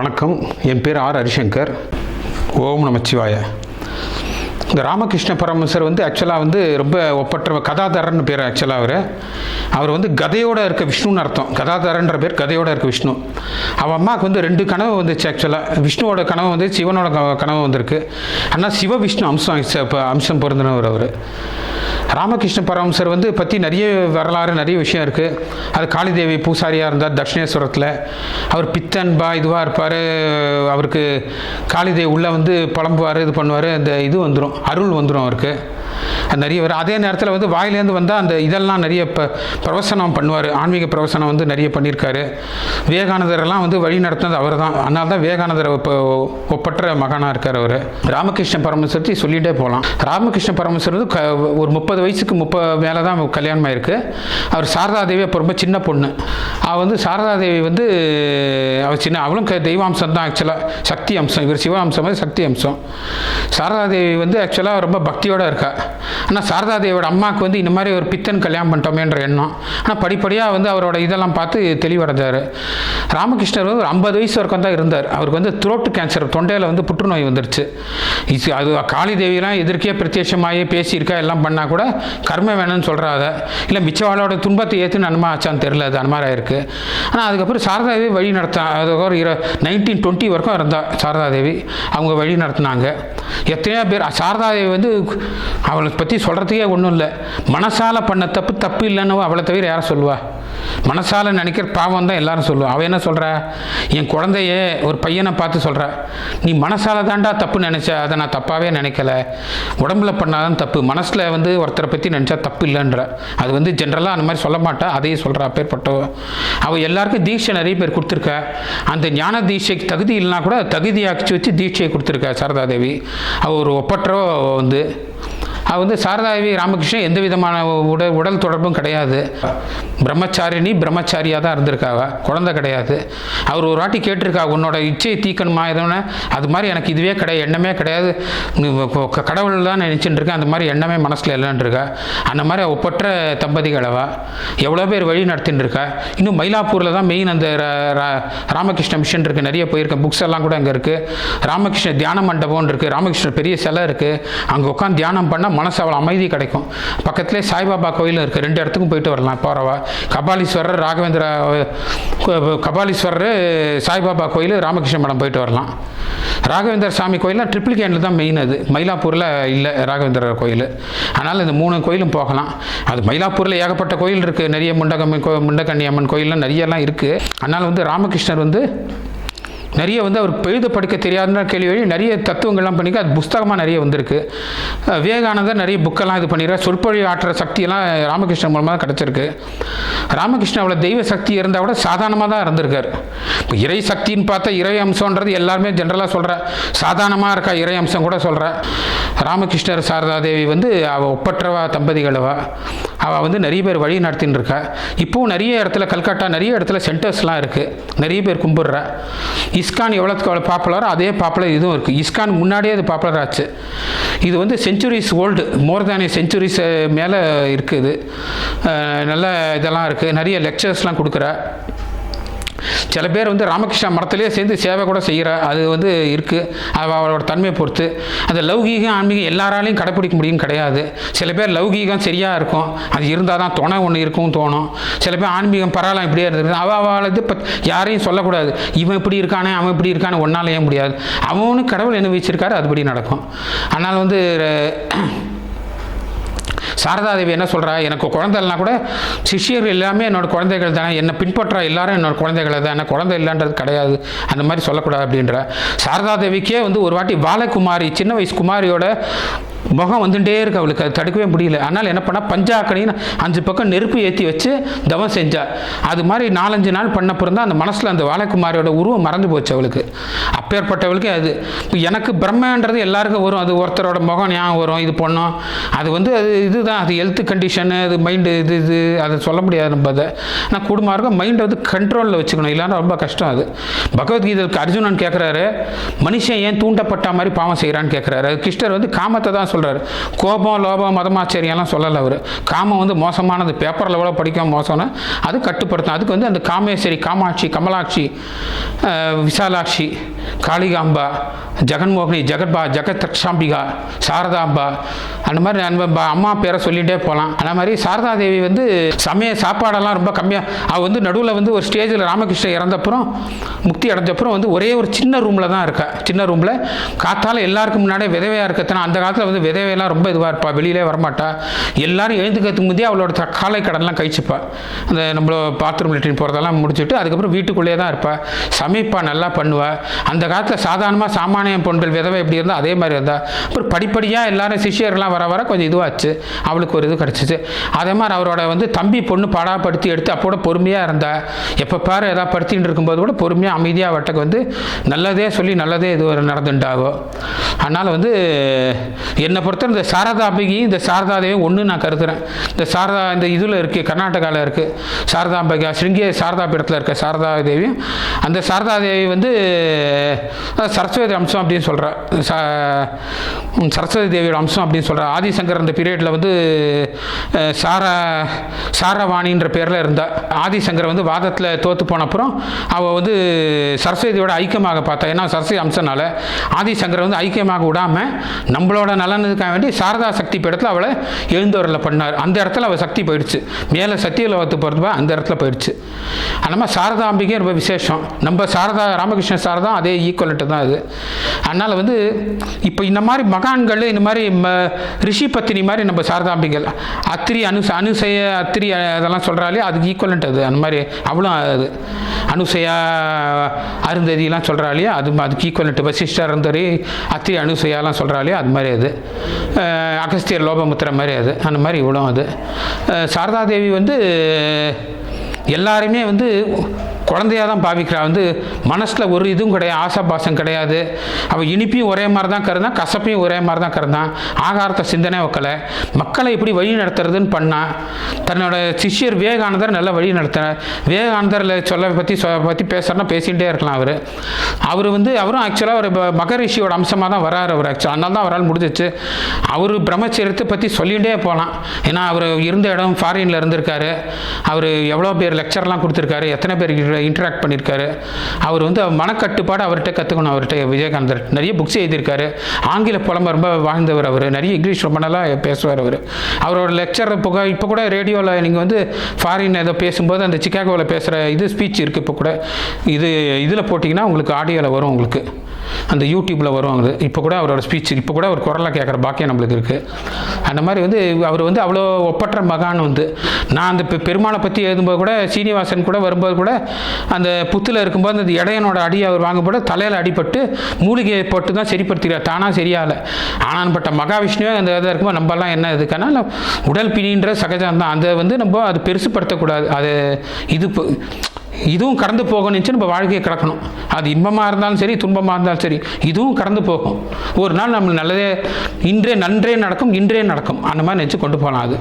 வணக்கம். என் பேர் ஆர் ஹரிசங்கர். ஓம் நமச்சிவாய. இந்த ராமகிருஷ்ண பரமசர் வந்து ஆக்சுவலாக வந்து ரொம்ப ஒப்பற்ற கதாதரன் பேர் ஆக்சுவலாக அவர். அவர் வந்து கதையோடு இருக்க விஷ்ணுன்னு அர்த்தம். கதாதரன்ற பேர் கதையோடு இருக்க விஷ்ணு. அவன் அம்மாவுக்கு வந்து ரெண்டு கனவு வந்துச்சு ஆக்சுவலாக விஷ்ணுவோட கனவு வந்து சிவனோட க- கனவு வந்திருக்கு. ஆனால் சிவ விஷ்ணு அம்சம் இப்போ அம்சம் பிறந்தனவர் அவர். ராமகிருஷ்ண பரமசர் வந்து பற்றி நிறைய வரலாறு நிறைய விஷயம் இருக்குது அது காளிதேவி பூசாரியாக இருந்தார் தட்சிணேஸ்வரத்தில். அவர் பித்தன் பா இதுவாக இருப்பார். அவருக்கு காளிதேவி உள்ளே வந்து புலம்புவார் இது பண்ணுவார். அந்த இது வந்துடும் அருள் வந்துடும் அவருக்கு. நிறைய வரும் அதே நேரத்தில் வந்து வாயிலேருந்து வந்தால் அந்த இதெல்லாம் நிறைய ப பிரவசனம் பண்ணுவார். ஆன்மீக பிரவசனம் வந்து நிறைய பண்ணியிருக்காரு விவேகானந்தரெல்லாம் வந்து வழி நடத்தினது அவர் தான் அதனால தான் விவேகானந்தர் இப்போ ஒப்பற்ற மகனாக இருக்கார் அவர். ராமகிருஷ்ண பரமேஸ்வரத்தை சொல்லிகிட்டே போகலாம் ராமகிருஷ்ண பரமேஸ்வரர் வந்து க ஒரு முப்பது வயசுக்கு முப்பது மேலே தான் கல்யாணம் ஆயிருக்கு அவர் சாரதாதேவி அப்போ ரொம்ப சின்ன பொண்ணு. அவள் வந்து சாரதாதேவி வந்து அவள் சின்ன அவளும் க- தெய்வாம்சம் தான் ஆக்சுவலாக சக்தி அம்சம் இவர் சிவ அம்சம் வந்து சக்தி அம்சம் சாரதாதேவி வந்து ஆக்சுவலாக ரொம்ப பக்தியோடு இருக்கா. ஆனால் சாரதாதேவியோட அம்மாவுக்கு வந்து இந்த மாதிரி ஒரு பித்தன் கல்யாணம் பண்ணிட்டோமேன்ற எண்ணம். ஆனால் படிப்படியாக வந்து அவரோட இதெல்லாம் பார்த்து தெளிவடைஞ்சார் ராமகிருஷ்ணர் வந்து ஒரு ஐம்பது வயசு வரைக்கும் தான் இருந்தார். அவருக்கு வந்து த்ரோட்டு கேன்சர் தொண்டையில் வந்து புற்றுநோய் வந்துருச்சு. இது அது காளி தேவியெலாம் எதிர்க்கே பிரத்யட்சமாகி பேசியிருக்கா எல்லாம் பண்ணால் கூட கர்ம வேணும்னு சொல்கிறாத இல்லை மிச்சவாளோட துன்பத்தை ஏற்று நன்மை ஆச்சான்னு தெரில அது அந்த மாதிரி ஆனால் அதுக்கப்புறம் சாரதாதேவி வழி நடத்தா அதுக்கப்புறம் இர நைன்டீன் டுவெண்ட்டி வரைக்கும் இருந்தா சாரதாதேவி அவங்க வழி நடத்தினாங்க. எத்தனையோ பேர் சாரதாதேவி வந்து அவளை பற்றி சொல்கிறதுக்கே ஒன்றும் இல்லை. மனசால் பண்ண தப்பு தப்பு இல்லைன்னு அவளை தவிர யாரை சொல்லுவா? மனசால நினைக்கிற பாவம் தான் எல்லாரும் சொல்லுவோம் அவள் என்ன சொல்கிறா என் குழந்தைய ஒரு பையனை பார்த்து சொல்கிறா நீ மனசால தாண்டா தப்பு நினச்ச. அதை நான் தப்பாகவே நினைக்கல. உடம்புல பண்ணாதான் தப்பு. மனசில் வந்து ஒருத்தரை பற்றி நினச்சா தப்பு இல்லைன்ற. அது வந்து ஜென்ரலாக அந்த மாதிரி சொல்ல மாட்டா. அதையும் சொல்கிறா பேர்பட்டவ அவள் எல்லாருக்கும் தீட்சை நிறைய பேர் கொடுத்துருக்கா. அந்த ஞான தீட்சைக்கு தகுதி இல்லைனா கூட தகுதியாக்கி வச்சு தீட்சையை கொடுத்துருக்கா சாரதாதேவி அவள் ஒரு ஒப்பற்றவ வந்து அவள் வந்து சாரதாவி ராமகிருஷ்ணன் எந்த விதமான உடல் உடல் தொடர்பும் கிடையாது. பிரம்மச்சாரிணி பிரம்மச்சாரியாக தான் இருந்திருக்காவ. குழந்தை கிடையாது. அவர் ஒரு வாட்டி கேட்டிருக்கா உன்னோட இச்சையை தீக்கணுமா? எதுவுன்னு அது மாதிரி எனக்கு இதுவே கிடையாது எண்ணமே கிடையாது. கடவுள் தான் நினச்சிட்டு இருக்கேன் அந்த மாதிரி எண்ணமே மனசில் இல்லைன்னு இருக்கா. அந்த மாதிரி ஒப்பற்ற தம்பதிகளவா எவ்வளோ பேர் வழி நடத்தின்னு இருக்கா. இன்னும் மயிலாப்பூரில் தான் மெயின் அந்த ரா- ராமகிருஷ்ண மிஷன் இருக்குது நிறைய போயிருக்கேன். புக்ஸ் எல்லாம் கூட அங்கே இருக்குது ராமகிருஷ்ண தியான மண்டபம்னு இருக்குது ராமகிருஷ்ணர் பெரிய சிலை இருக்குது அங்கே உட்காந்து தியானம் பண்ணால் மனசு அவ்வளோ அமைதி கிடைக்கும். பக்கத்துலேயே சாய்பாபா கோயிலும் இருக்குது ரெண்டு இடத்துக்கும் போயிட்டு வரலாம். போகிறவா கபாலீஸ்வரர் ராகவேந்திர கபாலீஸ்வரர் சாய்பாபா கோயில் ராமகிருஷ்ண மடம் போயிட்டு வரலாம். ராகவேந்திர சாமி கோயிலாம் ட்ரிபிள் கேனில் தான் மெயின் அது. மயிலாப்பூரில் இல்லை ராகவேந்திரர் கோயில். அதனால் இந்த மூணு கோயிலும் போகலாம். அது மயிலாப்பூரில் ஏகப்பட்ட கோயில் இருக்குது நிறைய முண்டகம்மன் கோ முண்டகண்ணி அம்மன் கோயில்லாம் நிறையலாம் இருக்குது அதனால் வந்து ராமகிருஷ்ணர் வந்து நிறைய வந்து அவர் எழுத படிக்க தெரியாதுன்ற கேள்வி வழி நிறைய தத்துவங்கள்லாம் பண்ணிக்க அது புஸ்தகமாக நிறைய வந்திருக்கு. விவேகானந்தர் நிறைய புக்கெல்லாம் இது பண்ணிடுறார் சொற்பொழி ஆற்றுற சக்தியெல்லாம் ராமகிருஷ்ணன் மூலமாக தான் கிடச்சிருக்கு. ராமகிருஷ்ணன் அவ்வளோ தெய்வ சக்தி இருந்தால் கூட சாதாரணமாக தான் இருந்திருக்கார். இப்போ இறை சக்தின்னு பார்த்தா இறை அம்சம்ன்றது எல்லாருமே ஜென்ரலாக சொல்கிற சாதாரணமாக இருக்கா இறை அம்சம் கூட சொல்கிற ராமகிருஷ்ணர் சாரதா தேவி வந்து அவள் ஒப்பற்றவா தம்பதிகளவா. அவள் வந்து நிறைய பேர் வழி நடத்தின்னு இருக்கா. இப்போவும் நிறைய இடத்துல கல்கட்டா நிறைய இடத்துல சென்டர்ஸ்லாம் இருக்குது நிறைய பேர் கும்பிட்றா. இஸ்கான் எவ்வளோத்துக்கு எவ்வளோ பாப்புலரோ அதே பாப்புலர் இதுவும் இருக்குது இஸ்கான் முன்னாடியே அது பாப்புலர் ஆச்சு. இது வந்து centuries old more than centuries மேலே இருக்குது. நல்ல இதெல்லாம் இருக்குது நிறைய லெக்சர்ஸ்லாம் கொடுக்குற சில பேர் வந்து ராமகிருஷ்ணா மடத்திலே சேர்ந்து சேவை கூட செய்கிற அது வந்து இருக்குது அது அவளோட தன்மையை பொறுத்து. அந்த லௌகீகம் ஆன்மீகம் எல்லாராலையும் கடைப்பிடிக்க முடியும் கிடையாது. சில பேர் லௌகீகம் சரியாக இருக்கும். அது இருந்தால் தான் துணை ஒன்று இருக்கும்னு தோணும். சில பேர் ஆன்மீகம் பரவாயில்ல இப்படியே இருந்தது அவ அவளது இப்போ யாரையும் சொல்லக்கூடாது. இவன் இப்படி இருக்கானே அவன் இப்படி இருக்கானே ஒன்றால் ஏன் முடியாது. அவனும் கடவுள் என்ன வச்சிருக்காரு அதுபடி நடக்கும். அதனால் வந்து சாரதாதேவி என்ன சொல்கிறா எனக்கு குழந்தை கூட சிஷியர் எல்லாமே என்னோட குழந்தைகள் தானே. என்னை பின்பற்ற எல்லாரும் என்னோட குழந்தைகளை தான். குழந்தை இல்லைன்றது கிடையாது. அந்த மாதிரி சொல்லக்கூடாது அப்படின்ற. சாரதாதேவிக்கே வந்து ஒரு வாட்டி பாலகுமாரி சின்ன வயசு குமாரியோட முகம் வந்துட்டே இருக்கு அவளுக்கு. அது தடுக்கவே முடியல. அதனால் என்ன பண்ணால் பஞ்சாக்கணின்னு அஞ்சு பக்கம் நெருப்பு ஏற்றி வச்சு தவம் செஞ்சா. அது மாதிரி நாலஞ்சு நாள் பண்ணப்புறம் தான் அந்த மனசில் அந்த வாழைக்குமாரியோட உருவம் மறந்து போச்சு அவளுக்கு. அப்பேற்பட்டவளுக்கு அது. இப்போ எனக்கு பிரம்மன்றது எல்லாருக்கும் வரும். அது ஒருத்தரோட முகம் ஞாபகம் வரும். இது பண்ணோம் அது வந்து அது இதுதான். அது ஹெல்த் கண்டிஷனு அது மைண்டு இது இது அதை சொல்ல முடியாது நம்ம அதை. ஆனால் குடும்பம் இருக்கும் மைண்டை வந்து கண்ட்ரோலில் வச்சுக்கணும். இல்லைன்னா ரொம்ப கஷ்டம் அது. பகவத்கீதைக்கு அர்ஜுனன் கேட்குறாரு மனுஷன் ஏன் தூண்டப்பட்ட மாதிரி பாவம் செய்கிறான்னு கேட்குறாரு அது கிருஷ்ணர் வந்து காமத்தை தான் சொல்றாரு. சொல்கிறார் கோபம் லோபம் மதமாச்சரியெல்லாம் சொல்லலை அவர். காமம் வந்து மோசமானது. பேப்பரில் எவ்வளோ படிக்காம மோசம்னு அது கட்டுப்படுத்தும். அதுக்கு வந்து அந்த காமேஸ்வரி காமாட்சி கமலாட்சி விசாலாட்சி காளிகாம்பா ஜெகன்மோகினி ஜெகத்பா ஜெகத் ரக்ஷாம்பிகா சாரதாம்பா அந்த மாதிரி நம்ம அம்மா பேரை சொல்லிகிட்டே போகலாம் அந்த மாதிரி சாரதா தேவி வந்து சமய சாப்பாடெல்லாம் ரொம்ப கம்மியாக அவள் வந்து நடுவில் வந்து ஒரு ஸ்டேஜில் ராமகிருஷ்ணன் இறந்தப்புறம் முக்தி அடைஞ்சப்புறம் வந்து ஒரே ஒரு சின்ன ரூமில் தான் இருக்கா. சின்ன ரூமில் காத்தால் எல்லாருக்கும் முன்னாடியே விதவையாக இருக்கத்தனா அந்த காலத்தில் வந்து விதவையெல்லாம் ரொம்ப இதுவாக இருப்பாள் வெளியிலே வரமாட்டா. எல்லாரும் எழுந்துக்கிறதுக்கு முந்தைய அவளோட தக்காளை காலை கடன்லாம் கழிச்சுப்பா. அந்த நம்மள பாத்ரூம் லெட்டின் போகிறதெல்லாம் முடிச்சுட்டு அதுக்கப்புறம் வீட்டுக்குள்ளேயே தான் இருப்பாள் சமைப்பா நல்லா பண்ணுவாள் அந்த காலத்தில் சாதாரணமாக சாமானிய பொண்கள் விதவை எப்படி இருந்தால் அதே மாதிரி இருந்தால் அப்புறம் படிப்படியாக எல்லாரும் சிஷியர்லாம் வர வர கொஞ்சம் இதுவாச்சு. அவளுக்கு ஒரு இது கிடச்சிச்சு. அதே மாதிரி அவரோட வந்து தம்பி பொண்ணு பாடாப்படுத்தி எடுத்து அப்போ கூட பொறுமையாக இருந்தால் எப்போ பாரு எதாவது படுத்தின்னு இருக்கும்போது கூட பொறுமையாக அமைதியாக வட்டக்கு வந்து நல்லதே சொல்லி நல்லதே இது ஒரு நடந்துட்டாகும் அதனால் வந்து என்னை பொறுத்த இந்த சாரதாம்பிகி இந்த சாரதாதேவி ஒன்று நான் கருதுகிறேன் இந்த சாரதா இந்த இதில் இருக்குது கர்நாடகாவில் இருக்குது சாரதாம்பிகா ஸ்ருங்கேரி சாரதா பீடத்தில் இருக்க சாரதா தேவியும் அந்த சாரதா தேவி வந்து சரஸ்வதி அம்சம் அப்படின்னு சொல்கிறா சரஸ்வதி தேவியோட அம்சம் அப்படின்னு சொல்கிறா ஆதிசங்கர் அந்த பீரியடில் வந்து சாரா சாரவாணின்ற பேரில் இருந்தா ஆதிசங்கர் வந்து வாதத்தில் தோற்று போன அப்புறம் அவள் வந்து சரஸ்வதியோட ஐக்கியமாக பார்த்தா ஏன்னா சரஸ்வதி அம்சனால ஆதிசங்கர் வந்து ஐக்கியமாக விடாமல் நம்மளோட நலனுக்காக வேண்டி சாரதா சக்தி பீடத்தில் அவளை எழுந்தவரில் பண்ணார். அந்த இடத்துல அவள் சக்தி போயிடுச்சு. மேலே சத்தியலோகத்து போகிறதுப்பா அந்த இடத்துல போயிடுச்சு. அந்த மாதிரி சாரதாம்பிகை ரொம்ப விசேஷம். நம்ம சாரதா ராமகிருஷ்ண சாரதா அதே ஈக்குவலட்டு தான் அது. அதனால் வந்து இப்போ இந்த மாதிரி மகான்கள் இந்த மாதிரி ம- ரிஷி பத்தினி மாதிரி நம்ம சாரதாம்பிகள் அத்திரி அனு அனுசய அத்திரி அதெல்லாம் சொல்கிறாலே அதுக்கு ஈக்குவலண்ட் அது. அந்த மாதிரி அவ்வளோ அது. அனுசயா அருந்ததியெல்லாம் சொல்கிறாலே அது அதுக்கு ஈக்குவலண்ட் வசிஷ்டர் அருந்தரி அத்திரி அனுசையாலாம் சொல்கிறாலே அது மாதிரி அது. அகஸ்தியர் லோபமுத்திர மாதிரி அது. அந்த மாதிரி இவ்வளோ அது. சாரதாதேவி வந்து எல்லாருமே வந்து குழந்தையாக தான் பாவிக்கிறா. வந்து மனசில் ஒரு இதுவும் கிடையாது ஆசா பாசம் கிடையாது. அவள் இனிப்பையும் ஒரே மாதிரி தான் கருதான் கசப்பையும் ஒரே மாதிரி தான் கருதான் ஆகாரத்தை சிந்தனை வைக்கலை. மக்களை எப்படி வழி நடத்துறதுன்னு பண்ணா தன்னோட சிஷ்யர் விவேகானந்தர் நல்லா வழி நடத்தினார் விவேகானந்தரில் சொல்ல பற்றி சொ பற்றி பேசுகிறனா பேசிகிட்டே இருக்கலாம் அவர். அவர் வந்து அவரும் ஆக்சுவலாக ஒரு மகரிஷியோட அம்சமாக தான் வராரு அவர் ஆக்சுவலாக அதனால தான் அவரால் முடிஞ்சிச்சு. அவர் பிரம்மச்சரியத்தை பற்றி சொல்லிகிட்டே போகலாம் ஏன்னா அவர் இருந்த இடம் ஃபாரினில் இருந்திருக்காரு. அவர் எவ்வளோ பேர் லெக்சர்லாம் கொடுத்துருக்காரு எத்தனை பேர் இன்ட்ராக்ட் பண்ணியிருக்காரு அவர் வந்து மனக்கட்டுப்பாடு அவர்கிட்ட கற்றுக்கணும் அவர்கிட்ட விஜயகாந்தர். நிறைய புக்ஸ் எழுதியிருக்காரு. ஆங்கில புலம்ப ரொம்ப வாழ்ந்தவர் அவர். நிறைய இங்கிலீஷ் ரொம்ப நல்லா பேசுவார் அவர். அவரோட லெக்சர் இப்போ இப்போ கூட ரேடியோவில் நீங்கள் வந்து ஃபாரின் ஏதோ பேசும்போது அந்த சிக்காகோவில் பேசுகிற இது ஸ்பீச் இருக்குது இப்போ கூட. இது இதில் போட்டிங்கன்னா உங்களுக்கு ஆடியோவில் வரும் உங்களுக்கு. அந்த யூடியூப்பில் வரும் அது. இப்போ கூட அவரோட ஸ்பீச் இப்போ கூட அவர் குரலாக கேட்குற பாக்கியம் நம்மளுக்கு இருக்குது அந்த மாதிரி வந்து அவர் வந்து அவ்வளோ ஒப்பற்ற மகான் வந்து. நான் அந்த பெ- பெருமாளை பற்றி எழுதும்போது கூட சீனிவாசன் கூட வரும்போது கூட அந்த புத்தில் இருக்கும்போது அந்த இடையனோட அடி அவர் வாங்கும்போது தலையில் அடிபட்டு மூலிகையை போட்டு தான் சரிப்படுத்திக்கிறார் தானாக சரியாகல. ஆனான்பட்ட மகாவிஷ்ணுவே அந்த இதாக இருக்கும்போது நம்மலாம் என்ன இதுக்கான உடல் பிணின்ற சகஜம் தான். அதை வந்து நம்ம அது பெருசுப்படுத்தக்கூடாது. அது இது இப்போ- இதுவும் கடந்து போகணுச்சு நம்ம வாழ்க்கையை கிடக்கணும். அது இன்பமாக இருந்தாலும் சரி துன்பமாக இருந்தாலும் சரி இதுவும் கடந்து போகும். ஒரு நாள் நம்ம நல்லதே இன்றே நன்றே நடக்கும் இன்றே நடக்கும். அந்த மாதிரி நினச்சி கொண்டு போகலாம் அது.